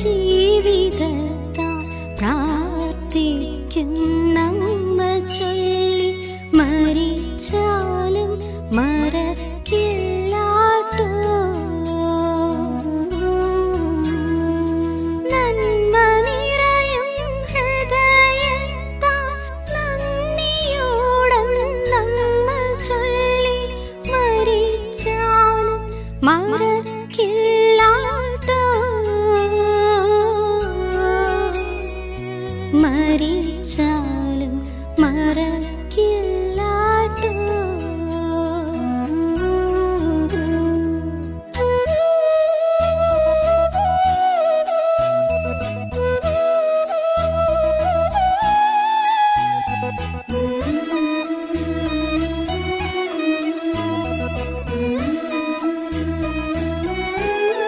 ജീവിതത്താ പ്രാർത്ഥിക്കും നമ്മ ചൊല്ലി മരിച്ചാലും മറക്കില്ലാട്ടോ. നന്മ നിറയും ഹൃദയത്താ നന്ദിയോടം ചൊല്ലി മരിച്ചാലും മറ മരിച്ചാലും മറ